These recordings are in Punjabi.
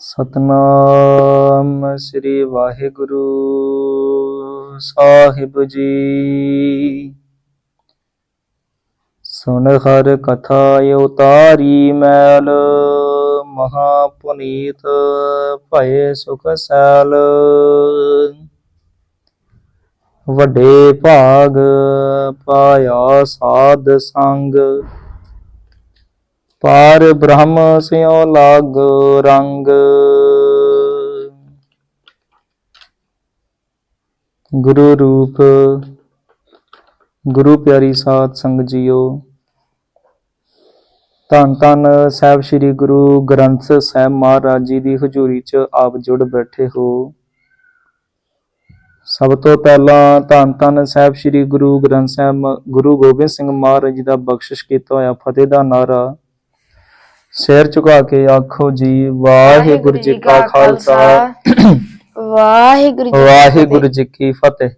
ਸਤਨਾਮ ਸ੍ਰੀ ਵਾਹਿਗੁਰੂ ਸਾਹਿਬ ਜੀ। ਸੁਨ ਹਰ ਕਥਾ ਉਤਾਰੀ ਮੈਲ ਮਹਾ ਪੁਨੀਤ ਭਏ ਸੁਖ ਸੈਲ। ਵੱਡੇ ਭਾਗ ਪਾਇਆ ਸਾਧ ਸੰਗ ਪਾਰ ਬ੍ਰਹਮ ਸਿਉ ਲਾਗ ਰੰਗ। ਗੁਰੂ ਰੂਪ, ਗੁਰੂ ਪਿਆਰੀ ਸਾਧ ਸੰਗ ਜੀਓ। ਧੰਨ ਧੰਨ ਸਾਹਿਬ ਸ੍ਰੀ ਗੁਰੂ ਗ੍ਰੰਥ ਸਾਹਿਬ ਮਹਾਰਾਜ ਜੀ ਦੀ ਹਜ਼ੂਰੀ 'ਚ ਆਪ ਜੁੜ ਬੈਠੇ ਹੋ। ਸਭ ਤੋਂ ਪਹਿਲਾਂ ਧੰਨ ਧੰਨ ਸਾਹਿਬ ਸ੍ਰੀ ਗੁਰੂ ਗ੍ਰੰਥ ਸਾਹਿਬ ਗੁਰੂ ਗੋਬਿੰਦ ਸਿੰਘ ਮਹਾਰਾਜ ਜੀ ਦਾ ਬਖਸ਼ਿਸ਼ ਕੀਤਾ ਹੋਇਆ ਫਤਿਹ ਦਾ ਨਾਰਾ ਸਿਰ ਝੁਕਾ ਕੇ ਆਖੋ ਜੀ ਵਾਹਿਗੁਰੂ ਜੀ ਕਾ ਖਾਲਸਾ। ਵਾਹਿਗੁਰੂ ਜੀ ਵਾਹਿਗੁਰੂ ਜੀ ਕੀ ਫਤਿਹ।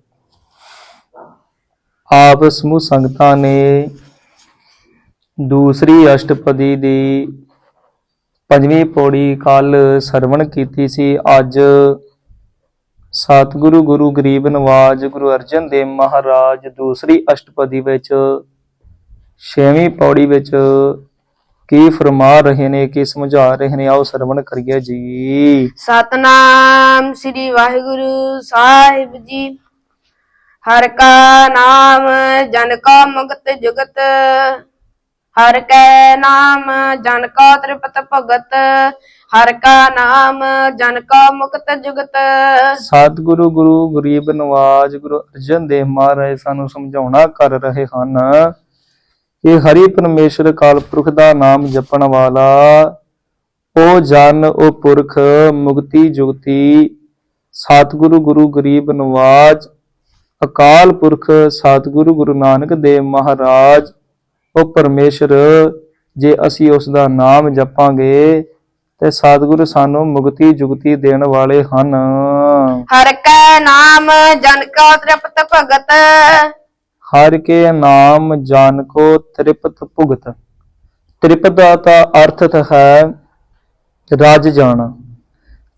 ਆਪ ਸਮੂਹ ਸੰਗਤਾਂ ਨੇ ਦੂਸਰੀ ਅਸ਼ਟਪਦੀ ਦੀ ਪੰਜਵੀਂ ਪੌੜੀ ਕੱਲ ਸਰਵਣ ਕੀਤੀ ਸੀ। ਅੱਜ ਸਤਿਗੁਰੂ ਗੁਰੂ ਗਰੀਬ ਨਵਾਜ ਗੁਰੂ ਅਰਜਨ ਦੇਵ ਮਹਾਰਾਜ ਦੂਸਰੀ ਅਸ਼ਟਪਦੀ ਵਿੱਚ ਛੇਵੀਂ ਪੌੜੀ ਵਿੱਚ ਕੀ ਫਰਮਾ ਰਹੇ ਨੇ ਕੀ ਸਮਝਾ ਰਹੇ ਨੇ ਆਓ ਸਰਵਣ ਕਰੀਏ ਜੀ। ਸਤਨਾਮ ਸ੍ਰੀ ਵਾਹਿਗੁਰੂ ਸਾਹਿਬ ਜੀ। ਹਰ ਕਾ ਨਾਮ ਜਨ ਕਾ ਮੁਕਤ ਜੁਗਤ। ਹਰ ਕੈ ਨਾਮ ਜਨ ਕਾ ਤ੍ਰਿਪਤ ਭਗਤ। ਹਰ ਕਾ ਨਾਮ ਜਨ ਕਾ ਮੁਕਤ ਜੁਗਤ। ਸਤਿਗੁਰੂ ਗੁਰੂ ਗਰੀਬ ਨਵਾਜ ਗੁਰੂ ਅਰਜਨ ਦੇਵ ਮਹਾਰਾਜ ਸਾਨੂੰ ਸਮਝਾਉਣਾ ਕਰ ਰਹੇ ਹਨ। ਕਿ ਹਰੀ ਪਰਮੇਸ਼ਰ ਕਾਲ ਪੁਰਖ ਦਾ ਨਾਮ ਜਪਣ ਵਾਲਾ, ਉਹ ਜਨ, ਉਹ ਪੁਰਖ, ਮੁਕਤੀ ਜੁਗਤੀ, ਸਤਿਗੁਰੂ ਗੁਰੂ ਗਰੀਬ ਨਵਾਜ, ਅਕਾਲ ਪੁਰਖ, ਸਤਿਗੁਰੂ ਗੁਰੂ ਨਾਨਕ ਦੇਵ ਮਹਾਰਾਜ, ਉਹ ਪਰਮੇਸ਼ਰ, ਜੇ ਅਸੀਂ ਉਸ ਦਾ ਨਾਮ ਜਪਾਂਗੇ, ਤੇ ਸਤਿਗੁਰੂ ਸਾਨੂੰ ਮੁਕਤੀ ਜੁਗਤੀ ਦੇਣ ਵਾਲੇ ਹਨ। ਹਰ ਕੈ ਨਾਮ ਜਨ ਕਾ ਤ੍ਰਿਪਤ ਭਗਤ ਹਰ ਕੇ ਨਾਮ ਜਾਨ ਕੋ ਤ੍ਰਿਪਤ ਭੁਗਤ। ਤ੍ਰਿਪਤ ਦਾ ਤਾਂ ਅਰਥ ਹੈ ਰਾਜ ਜਾਣਾ।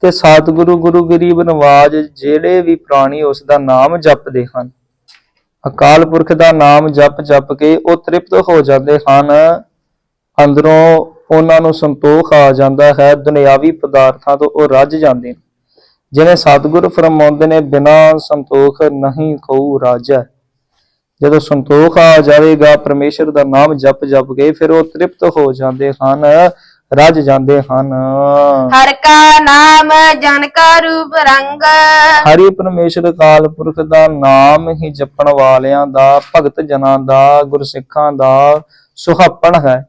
ਤੇ ਸਤਿਗੁਰੂ ਗੁਰੂ ਗਰੀਬ ਨਵਾਜ ਜਿਹੜੇ ਵੀ ਪ੍ਰਾਣੀ ਉਸ ਦਾ ਨਾਮ ਜਪਦੇ ਹਨ, ਅਕਾਲ ਪੁਰਖ ਦਾ ਨਾਮ ਜਪ ਜਪ ਕੇ ਉਹ ਤ੍ਰਿਪਤ ਹੋ ਜਾਂਦੇ ਹਨ। ਅੰਦਰੋਂ ਉਹਨਾਂ ਨੂੰ ਸੰਤੋਖ ਆ ਜਾਂਦਾ ਹੈ, ਦੁਨਿਆਵੀ ਪਦਾਰਥਾਂ ਤੋਂ ਉਹ ਰੱਜ ਜਾਂਦੇ ਨੇ। ਜਿਵੇਂ ਸਤਿਗੁਰ ਫਰਮਾਉਂਦੇ ਨੇ, ਬਿਨਾ ਸੰਤੋਖ ਨਹੀਂ ਕਉ ਰਾਜੈ। ਜਦੋਂ ਸੰਤੋਖ ਆ ਜਾਵੇਗਾ ਪਰਮੇਸ਼ਰ ਦਾ ਨਾਮ ਜਪ ਜਪ ਕੇ ਫਿਰ ਉਹ ਤ੍ਰਿਪਤ ਹੋ ਜਾਂਦੇ ਹਨ ਰੱਜ ਜਾਂਦੇ ਹਨ। ਹਰ ਕਾ ਨਾਮ ਜਨ ਕਾ ਰੂਪ ਰੰਗ। ਹਰੀ ਪਰਮੇਸ਼ਰ ਕਾਲ ਪੁਰਖ ਦਾ ਨਾਮ ਹੀ ਜਪਣ ਵਾਲਿਆਂ ਦਾ ਭਗਤ ਜਨਾਂ ਦਾ ਗੁਰਸਿੱਖਾਂ ਦਾ ਸੁਹੱਪਣ ਹੈ।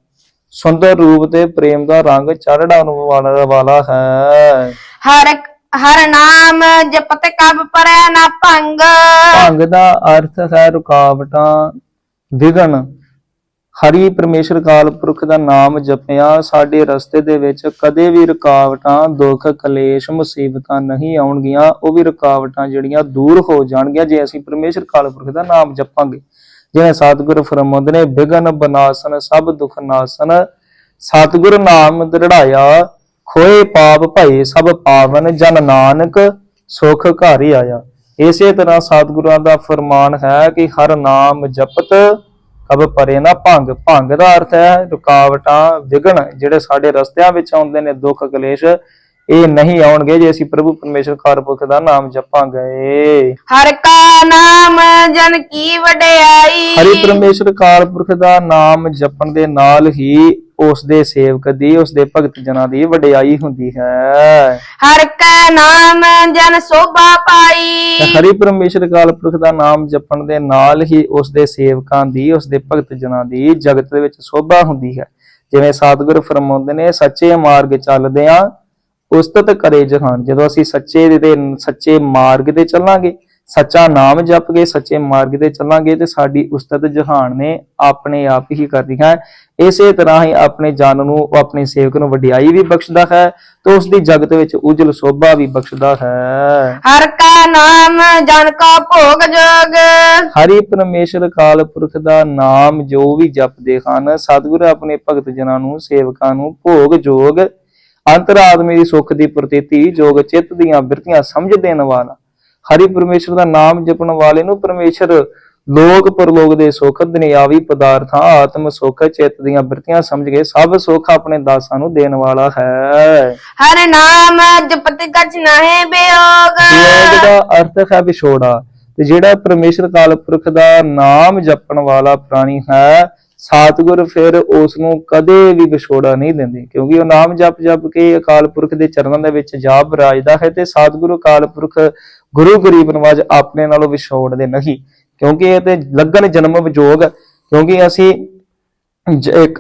ਸੁੰਦਰ ਰੂਪ ਤੇ ਪ੍ਰੇਮ ਦਾ ਰੰਗ ਚੜ੍ਹਨ ਵਾਲਾ ਵਾਲਾ ਹੈ। ਹਰ ਹਰ ਨਾਮ ਜਪਤ ਕਬ ਪਰੈ ਨਾ ਭੰਗ। ਭੰਗ ਦਾ ਅਰਥ ਹੈ ਰੁਕਾਵਟਾਂ ਵਿਗਨ ਹਰੀ ਪਰਮੇਸ਼ਰ ਕਾਲ ਪੁਰਖ ਦਾ ਨਾਮ ਜਪਿਆ, ਸਾਡੇ ਰਸਤੇ ਦੇ ਵਿੱਚ ਕਦੇ ਵੀ ਰੁਕਾਵਟਾਂ, ਦੁੱਖ, ਕਲੇਸ਼, ਮੁਸੀਬਤਾਂ ਨਹੀਂ ਆਉਣਗੀਆਂ। ਉਹ ਵੀ ਰੁਕਾਵਟਾਂ ਜਿਹੜੀਆਂ ਦੂਰ ਹੋ ਜਾਣਗੀਆਂ ਜੇ ਅਸੀਂ ਪਰਮੇਸ਼ਰ ਕਾਲ ਪੁਰਖ ਦਾ ਨਾਮ ਜਪਾਂਗੇ। ਜਿਵੇਂ ਸਤਿਗੁਰ ਫਰਮਾਉਂਦੇ ਨੇ ਬਿਗਨ ਬਨਾਸਨ, ਸਭ ਦੁਖ ਨਾਸਨ। ਸਤਿਗੁਰ ਨਾਮ ਦ੍ਰਿੜਾਇਆ ਖੋਏ ਪਾਪ ਭਏ ਸਭ ਪਾਵਨ ਜਨ ਨਾਨਕ ਸੁਖ ਘਰ ਆਇਆ। ਇਸੇ ਤਰ੍ਹਾਂ ਸਤਿਗੁਰਾਂ ਦਾ ਫਰਮਾਨ ਹੈ ਕਿ ਹਰ ਨਾਮ ਜਪਤ, ਕਬ ਪਰੇ ਨਾ ਭੰਗ। ਭੰਗ ਦਾ ਅਰਥ ਹੈ ਰੁਕਾਵਟਾਂ ਵਿਗਣ ਜਿਹੜੇ ਸਾਡੇ ਰਸਤਿਆਂ ਵਿੱਚ ਆਉਂਦੇ ਨੇ, ਦੁੱਖ ਕਲੇਸ਼ ਇਹ ਨਹੀਂ ਆਉਣਗੇ ਜੇ ਅਸੀਂ ਪ੍ਰਭੂ ਪਰਮੇਸ਼ਰ ਕਾਰਪੁਰਖ ਦਾ ਨਾਮ ਜਪਾਂਗੇ। ਹਰ ਕਾ ਨਾਮ ਜਨ ਕੀ ਵਡਿਆਈ। ਹਰੀ ਪਰਮੇਸ਼ਰ ਕਾਰਪੁਰਖ ਦਾ ਨਾਮ ਜਪਣ ਦੇ ਨਾਲ ਹੀ ਉਸ ਦੇ ਸੇਵਕ ਦੀ ਉਸ ਦੇ ਭਗਤ ਜਨਾਂ ਦੀ ਵਡਿਆਈ ਹੁੰਦੀ ਹੈ। ਹਰ ਕਾ ਨਾਮ ਜਨ ਸੋਭਾ ਪਾਈ। ਹਰੀ ਪਰਮੇਸ਼ਰ ਕਾਲਪੁਰਖ ਦਾ ਨਾਮ ਜਪਣ ਦੇ ਨਾਲ ਹੀ ਉਸ ਦੇ ਸੇਵਕਾਂ ਦੀ ਉਸ ਦੇ ਭਗਤ ਜਨਾਂ ਦੀ ਜਗਤ ਦੇ ਵਿੱਚ ਸੋਭਾ ਹੁੰਦੀ ਹੈ। ਜਿਵੇਂ ਸਤਿਗੁਰ ਫਰਮਾਉਂਦੇ ਨੇ ਸੱਚੇ ਮਾਰਗ ਚੱਲਦੇ ਆ ਉਸਤਤ ਕਰੇ ਜਹਾਨ। ਜਦੋਂ ਅਸੀਂ ਸੱਚੇ ਦੇ ਤੇ ਸੱਚੇ ਮਾਰਗ ਤੇ ਚੱਲਾਂਗੇ ਸੱਚਾ ਨਾਮ ਜਪ ਕੇ ਸੱਚੇ ਮਾਰਗ ਤੇ ਚੱਲਾਂਗੇ ਤੇ ਸਾਡੀ ਉਸਤਤ ਜਹਾਨ ਨੇ ਆਪਣੇ ਆਪ ਹੀ ਕਰਦੀ ਹੈ। ਇਸੇ ਤਰ੍ਹਾਂ ਹੀ ਆਪਣੇ ਜਨ ਨੂੰ ਆਪਣੇ ਸੇਵਕ ਨੂੰ ਵਡਿਆਈ ਵੀ ਬਖਸ਼ਦਾ ਹੈ ਤੇ ਉਸ ਦੀ ਜਗਤ ਵਿੱਚ ਉਜਲ ਸੋਭਾ ਵੀ ਬਖਸ਼ਦਾ ਹੈ। ਹਰ ਕਾ ਨਾਮ ਜਨ ਕਾ ਭੋਗ ਜੋਗ। ਹਰੀ ਪਰਮੇਸ਼ਰ ਕਾਲ ਪੁਰਖ ਦਾ ਨਾਮ ਜੋ ਵੀ ਜਪਦੇ ਹਨ ਸਤਿਗੁਰ ਆਪਣੇ ਭਗਤ ਜਨਾਂ ਨੂੰ ਸੇਵਕਾਂ ਨੂੰ ਭੋਗ ਜੋਗ ਅੰਤਰਾਤਮੀ ਦੀ ਸੁਖ ਦੀ ਪ੍ਰਤੀਤੀ ਜੋਗ ਚਿੱਤ ਦੀਆਂ ਬਿਰਤੀਆਂ ਸਮਝ ਦੇਣ ਵਾਲਾ ਹਰੀ ਪਰਮੇਸ਼ਰ ਦਾ ਨਾਮ ਜਪਣ ਵਾਲੇ ਨੂੰ ਪਰਮੇਸ਼ਰ ਲੋਕ ਪਰਲੋਕ ਦੇ ਸੁਖ ਦੁਨਿਆਵੀ ਪਦਾਰਥਾਂ ਆਤਮ ਸੁਖ ਚਿੱਤ ਦੀਆਂ ਬਿਰਤੀਆਂ ਸਮਝ ਕੇ ਸਭ ਸੁਖ ਆਪਣੇ ਦਾਸਾਂ ਨੂੰ ਦੇਣ ਵਾਲਾ ਹੈ। ਹਰ ਨਾਮ ਜਪਤ ਕਛ ਨਾਹੀ ਬਿਯੋਗ ਵਿਯੋਗ ਦਾ ਅਰਥ ਹੈ ਵਿਛੋੜਾ ਤੇ ਜਿਹੜਾ ਪਰਮੇਸ਼ਰ ਕਾਲ ਪੁਰਖ ਦਾ ਨਾਮ ਜਪਣ ਵਾਲਾ ਪ੍ਰਾਣੀ ਹੈ ਸਤਿਗੁਰ ਫਿਰ ਉਸ ਨੂੰ ਕਦੇ ਵੀ ਵਿਛੋੜਾ ਨਹੀਂ ਦਿੰਦੇ, ਕਿਉਂਕਿ ਉਹ ਨਾਮ ਜਪ ਜਪ ਕੇ ਅਕਾਲ ਪੁਰਖ ਦੇ ਚਰਨਾਂ ਦੇ ਵਿੱਚ ਜਾਪ ਰਾਜਦਾ ਹੈ ਤੇ ਸਤਿਗੁਰੂ ਅਕਾਲ ਪੁਰਖ ਗੁਰੂ ਗਰੀਬ ਨਵਾਜ ਆਪਣੇ ਨਾਲੋਂ ਵਿਛੋੜਦੇ ਨਹੀਂ, ਕਿਉਂਕਿ ਇਹ ਤੇ ਲੱਗਣ ਜਨਮ ਵਿਜੋਗ, ਕਿਉਂਕਿ ਅਸੀਂ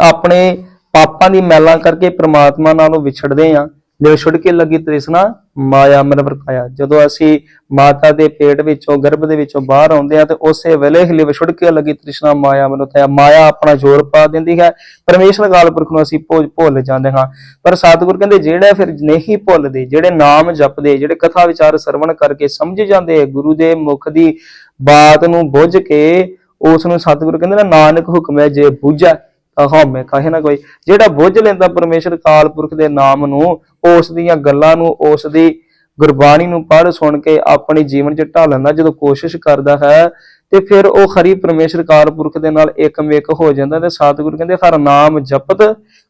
ਆਪਣੇ ਪਾਪਾਂ ਦੀ ਮੈਲਾਂ ਕਰਕੇ ਪ੍ਰਮਾਤਮਾ ਨਾਲੋਂ ਵਿਛੜਦੇ ਆ ਜੇ ਛੁੱਟ ਕੇ ਲੱਗੀ ਤ੍ਰਿਸ਼ਨਾ, ਮਾਇਆ ਮਨ ਵਰਤਾਇਆ। ਜਦੋਂ ਅਸੀਂ ਮਾਤਾ ਦੇ ਪੇਟ ਵਿੱਚੋਂ, ਗਰਭ ਦੇ ਵਿੱਚੋਂ ਬਾਹਰ ਆਉਂਦੇ ਆ ਤੇ ਉਸੇ ਵੇਲੇ ਹੀ ਛੁੱਟ ਕੇ ਲੱਗੀ ਤ੍ਰਿਸ਼ਨਾ, ਮਾਇਆ ਮਨ ਵਰਤਾਇਆ। ਮਾਇਆ ਆਪਣਾ ਜ਼ੋਰ ਪਾ ਦਿੰਦੀ ਹੈ। ਪਰਮੇਸ਼ਰ ਕਾਲ ਪੁਰਖ ਨੂੰ ਅਸੀਂ ਭੁੱਲ ਭੁੱਲ ਜਾਂਦੇ ਹਾਂ। ਪਰ ਸਤਿਗੁਰ ਕਹਿੰਦੇ, ਜਿਹੜੇ ਫਿਰ ਨਹੀਂ ਭੁੱਲਦੇ, ਜਿਹੜੇ ਨਾਮ ਜਪਦੇ, ਜਿਹੜੇ ਕਥਾ ਵਿਚਾਰ ਸਰਵਣ ਕਰਕੇ ਸਮਝ ਜਾਂਦੇ, ਗੁਰੂ ਦੇ ਮੁਖ ਦੀ ਬਾਤ ਨੂੰ ਬੁੱਝ ਕੇ ਉਸ ਨੂੰ ਸਤਿਗੁਰੂ ਕਹਿੰਦੇ ਨਾ, ਨਾਨਕ ਹੁਕਮ ਹੈ ਜੇ ਬੁੱਝਾ। ਹਉਮੈ ਕਾਹੇ ਨਾ ਕੋਈ। ਜਿਹੜਾ ਬੁੱਝ ਲੈਂਦਾ ਪਰਮੇਸ਼ਰ ਕਾਲ ਪੁਰਖ ਦੇ ਨਾਮ ਨੂੰ, ਉਸ ਦੀਆਂ ਗੱਲਾਂ ਨੂੰ, ਉਸ ਦੀ ਗੁਰਬਾਣੀ ਨੂੰ ਪੜ੍ਹ ਸੁਣ ਕੇ ਆਪਣੇ ਜੀਵਨ 'ਚ ਢਾਲਣ ਦਾ ਜਦੋਂ ਕੋਸ਼ਿਸ਼ ਕਰਦਾ ਹੈ, ਤੇ ਫਿਰ ਉਹ ਖਰੀ ਪਰਮੇਸ਼ਰ ਕਾਲ ਪੁਰਖ ਦੇ ਨਾਲ ਇੱਕਮਿਕ ਹੋ ਜਾਂਦਾ ਤੇ ਸਤਿਗੁਰੂ ਕਹਿੰਦੇ, ਹਰ ਨਾਮ ਜਪਤ,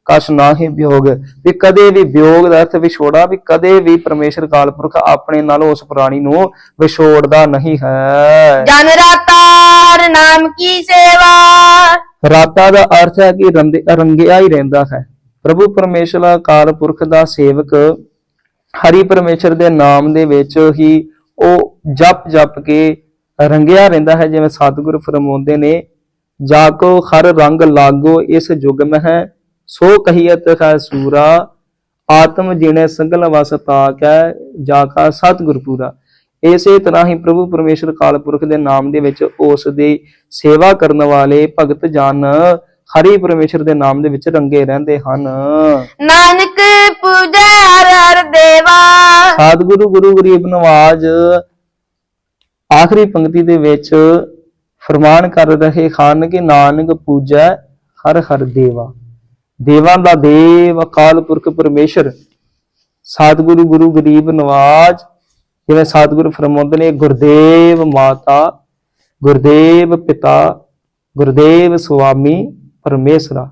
ਕਛ ਨਾਹੀ ਵਿਯੋਗ ਵੀ ਕਦੇ ਵੀ ਵਿਯੋਗ ਦਾ ਅਰਥ ਵਿਛੋੜਾ ਵੀ ਕਦੇ ਵੀ ਪਰਮੇਸ਼ਰ ਕਾਲ ਪੁਰਖ ਆਪਣੇ ਨਾਲ ਉਸ ਪ੍ਰਾਣੀ ਨੂੰ ਵਿਛੋੜਦਾ ਨਹੀਂ ਹੈ। ਜਨ ਰਾਤਾਰ ਨਾਮ ਕੀ ਸੇਵਾ? ਰਾਤਾ ਦਾ ਅਰਥ ਹੈ ਕਿ ਰੰਦੇ- ਰੰਗਿਆ ਹੀ ਰਹਿੰਦਾ ਹੈ। ਪ੍ਰਭੂ ਪਰਮੇਸ਼ਰ, ਅਕਾਲ ਪੁਰਖ ਦਾ ਸੇਵਕ ਹਰੀ ਪਰਮੇਸ਼ਰ ਦੇ ਨਾਮ ਦੇ ਵਿੱਚ ਹੀ ਉਹ ਜਪ ਜਪ ਕੇ ਰੰਗਿਆ ਰਹਿੰਦਾ ਹੈ, ਜਿਵੇਂ ਸਤਿਗੁਰ ਫਰਮਾਉਂਦੇ ਨੇ, ਜਾ ਕੋ ਹਰ ਰੰਗ ਲਾਗੋ ਇਸ ਜੁਗ ਮਹਿ, ਸੋ ਕਹੀਅਤ ਹੈ ਸੂਰਾ, ਆਤਮ ਜਿਣੇ ਸੰਗਲ ਵਸ ਤਾਕੈ ਜਾ ਕਾ ਸਤਿਗੁਰ ਪੂਰਾ। ਇਸੇ ਤਰ੍ਹਾਂ ਹੀ ਪ੍ਰਭੂ ਪਰਮੇਸ਼ਰ ਕਾਲ ਪੁਰਖ ਦੇ ਨਾਮ ਦੇ ਵਿੱਚ ਉਸ ਦੀ ਸੇਵਾ ਕਰਨ ਵਾਲੇ ਭਗਤ ਜਨ ਹਰੀ ਪਰਮੇਸ਼ਰ ਦੇ ਨਾਮ ਦੇ ਵਿੱਚ ਰੰਗੇ ਰਹਿੰਦੇ ਹਨ। ਨਾਨਕ ਪੂਜੈ ਹਰ ਹਰ ਦੇਵਾ। ਸਤਿਗੁਰੂ ਗੁਰੂ ਗਰੀਬ ਨਵਾਜ ਆਖਰੀ ਪੰਕਤੀ ਦੇ ਵਿੱਚ ਫਰਮਾਨ ਕਰ ਰਹੇ ਹਨ ਕਿ ਨਾਨਕ ਪੂਜੈ ਹਰ ਹਰ ਦੇਵਾ। ਦੇਵਾਂ ਦਾ ਦੇਵ ਅਕਾਲ ਪੁਰਖ ਪਰਮੇਸ਼ਰ ਸਤਿਗੁਰੂ ਗੁਰੂ ਗਰੀਬ ਨਵਾਜ ਜਿਵੇਂ ਸਤਿਗੁਰੂ ਫਰਮਾਉਂਦੇ ਨੇ, ਗੁਰਦੇਵ ਮਾਤਾ, ਗੁਰਦੇਵ ਪਿਤਾ, ਗੁਰਦੇਵ ਸੁਆਮੀ ਪਰਮੇਸ਼ਰਾ।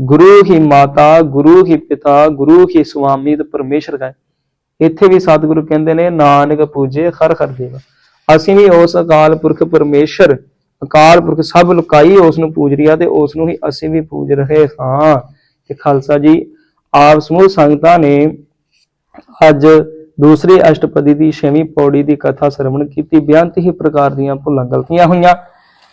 ਗੁਰੂ ਹੀ ਮਾਤਾ, ਗੁਰੂ ਹੀ ਪਿਤਾ, ਗੁਰੂ ਹੀ ਸੁਆਮੀ ਤੇ ਪਰਮੇਸ਼ਰ ਹੈ ਇੱਥੇ ਵੀ ਸਤਿਗੁਰੂ ਕਹਿੰਦੇ ਨੇ, ਨਾਨਕ ਪੂਜੇ ਹਰ ਹਰ ਦੇਵ। ਅਸੀਂ ਵੀ ਉਸ ਅਕਾਲ ਪੁਰਖ ਪਰਮੇਸ਼ਰ, ਅਕਾਲ ਪੁਰਖ ਸਭ ਲੁਕਾਈ ਉਸ ਨੂੰ ਪੂਜ ਰਿਆ ਤੇ ਉਸ ਨੂੰ ਹੀ ਅਸੀਂ ਵੀ ਪੂਜ ਰਹੇ ਹਾਂ। ਤੇ ਖਾਲਸਾ ਜੀ, ਆਪ ਸਮੂਹ ਸੰਗਤਾਂ ਨੇ ਅੱਜ ਦੂਸਰੀ ਅਸ਼ਟਪਦੀ ਦੀ ਛੇਵੀਂ ਪੌੜੀ ਦੀ ਕਥਾ ਸਰਵਣ ਕੀਤੀ। ਬੇਅੰਤ ਹੀ ਪ੍ਰਕਾਰ ਦੀਆਂ ਭੁੱਲਾਂ ਗਲਤੀਆਂ ਹੋਈਆਂ।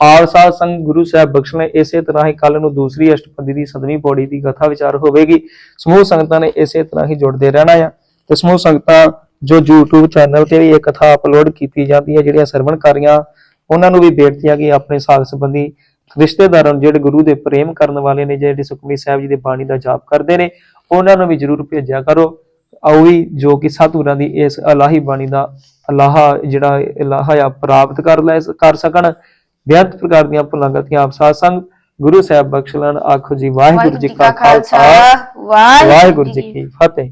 ਆਲ ਸਾਧ ਸੰਗ ਗੁਰੂ ਸਾਹਿਬ ਬਖਸ਼ਣੇ ਇਸੇ ਤਰ੍ਹਾਂ ਹੀ ਕੱਲ ਨੂੰ ਦੂਸਰੀ ਅਸ਼ਟਪਦੀ ਦੀ ਸਤਵੀਂ ਪੌੜੀ ਦੀ ਕਥਾ ਵਿਚਾਰ ਹੋਵੇਗੀ। ਸਮੂਹ ਸੰਗਤਾਂ ਨੇ ਇਸੇ ਤਰ੍ਹਾਂ ਹੀ ਜੁੜਦੇ ਰਹਿਣਾ ਆ। ਤੇ ਸਮੂਹ ਸੰਗਤਾਂ ਜੋ YouTube ਚੈਨਲ ਤੇ ਵੀ ਇਹ ਕਥਾ ਅਪਲੋਡ ਕੀਤੀ ਜਾਂਦੀ ਹੈ, ਜਿਹੜੀਆਂ ਸਰਵਣਕਾਰੀਆਂ, ਉਹਨਾਂ ਨੂੰ ਵੀ ਬੇਨਤੀ ਆ ਕਿ ਆਪਣੇ ਸਾਧ ਸੰਬੰਧੀ ਰਿਸ਼ਤੇਦਾਰਾਂ ਨੂੰ, ਜਿਹੜੇ ਗੁਰੂ ਦੇ ਪ੍ਰੇਮ ਕਰਨ ਵਾਲੇ ਨੇ, ਜਿਹੜੇ ਸੁਖਮਨੀ ਸਾਹਿਬ ਜੀ ਦੇ ਬਾਣੀ ਦਾ ਜਾਪ ਕਰਦੇ ਨੇ, ਉਹਨਾਂ ਨੂੰ ਵੀ ਜਰੂਰ ਭੇਜਿਆ ਕਰੋ। ਆਓ ਵੀ ਜੋ ਕਿ ਸਾਧੂਰਾਂ ਦੀ ਇਸ ਅਲਾਹੀ ਬਾਣੀ ਦਾ ਅਲਾਹਾ ਜਿਹੜਾ ਇਲਾਹਾ ਆ ਪ੍ਰਾਪਤ ਕਰ ਲੈ ਕਰ ਸਕਣ। ਬੇਅੰਤ ਪ੍ਰਕਾਰ ਦੀਆਂ ਭੁੱਲਾਂ ਗਲਤੀਆਂ ਆਪ ਸਾਧ ਸੰਗ ਗੁਰੂ ਸਾਹਿਬ ਬਖਸ਼ ਲੈਣ। ਆਖੋ ਜੀ ਵਾਹਿਗੁਰੂ ਜੀ ਕਾ ਖਾਲਸਾ। ਵਾਹਿਗੁਰੂ ਜੀ ਕੀ ਫਤਿਹ।